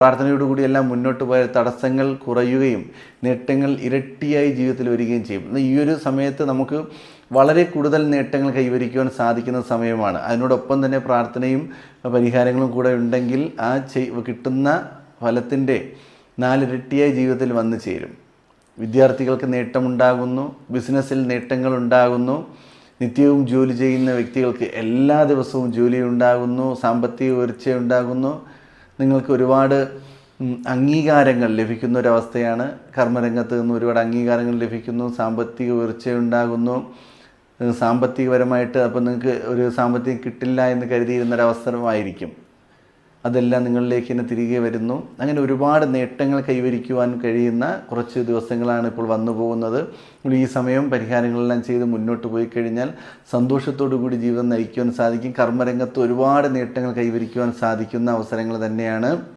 പ്രാർത്ഥനയോടുകൂടി എല്ലാം മുന്നോട്ട് പോയ തടസ്സങ്ങൾ കുറയുകയും നേട്ടങ്ങൾ ഇരട്ടിയായി ജീവിതത്തിൽ വരികയും ചെയ്യും. ഈ ഒരു സമയത്ത് നമുക്ക് വളരെ കൂടുതൽ നേട്ടങ്ങൾ കൈവരിക്കുവാൻ സാധിക്കുന്ന സമയമാണ്. അതിനോടൊപ്പം തന്നെ പ്രാർത്ഥനയും പരിഹാരങ്ങളും കൂടെ ഉണ്ടെങ്കിൽ ആ കിട്ടുന്ന ഫലത്തിന്റെ നാലിരട്ടിയായി ജീവിതത്തിൽ വന്നു ചേരും. വിദ്യാർത്ഥികൾക്ക് നേട്ടമുണ്ടാകുന്നു ബിസിനസ്സിൽ നേട്ടങ്ങൾ ഉണ്ടാകുന്നു നിത്യവും ജോലി ചെയ്യുന്ന വ്യക്തികൾക്ക് എല്ലാ ദിവസവും ജോലി ഉണ്ടാകുന്നു സാമ്പത്തിക ഉയർച്ച ഉണ്ടാകുന്നു നിങ്ങൾക്ക് ഒരുപാട് അംഗീകാരങ്ങൾ ലഭിക്കുന്ന ഒരവസ്ഥയാണ്. കർമ്മരംഗത്ത് നിന്ന് ഒരുപാട് അംഗീകാരങ്ങൾ ലഭിക്കുന്നു സാമ്പത്തിക ഉയർച്ചയുണ്ടാകുന്നു. സാമ്പത്തികപരമായിട്ട് അപ്പോൾ നിങ്ങൾക്ക് ഒരു സാമ്പത്തികം കിട്ടില്ല എന്ന് കരുതിയിരുന്ന ഒരവസരമായിരിക്കും. അതെല്ലാം നിങ്ങളിലേക്ക് തന്നെ തിരികെ വരുന്നു. അങ്ങനെ ഒരുപാട് നേട്ടങ്ങൾ കൈവരിക്കുവാൻ കഴിയുന്ന കുറച്ച് ദിവസങ്ങളാണ് ഇപ്പോൾ വന്നു പോകുന്നത്. ഈ സമയം പരിഹാരങ്ങളെല്ലാം ചെയ്ത് മുന്നോട്ട് പോയി കഴിഞ്ഞാൽ സന്തോഷത്തോടു കൂടി ജീവിതം നയിക്കുവാൻ സാധിക്കും. കർമ്മരംഗത്ത് ഒരുപാട് നേട്ടങ്ങൾ കൈവരിക്കുവാൻ സാധിക്കുന്ന അവസരങ്ങൾ തന്നെയാണ്.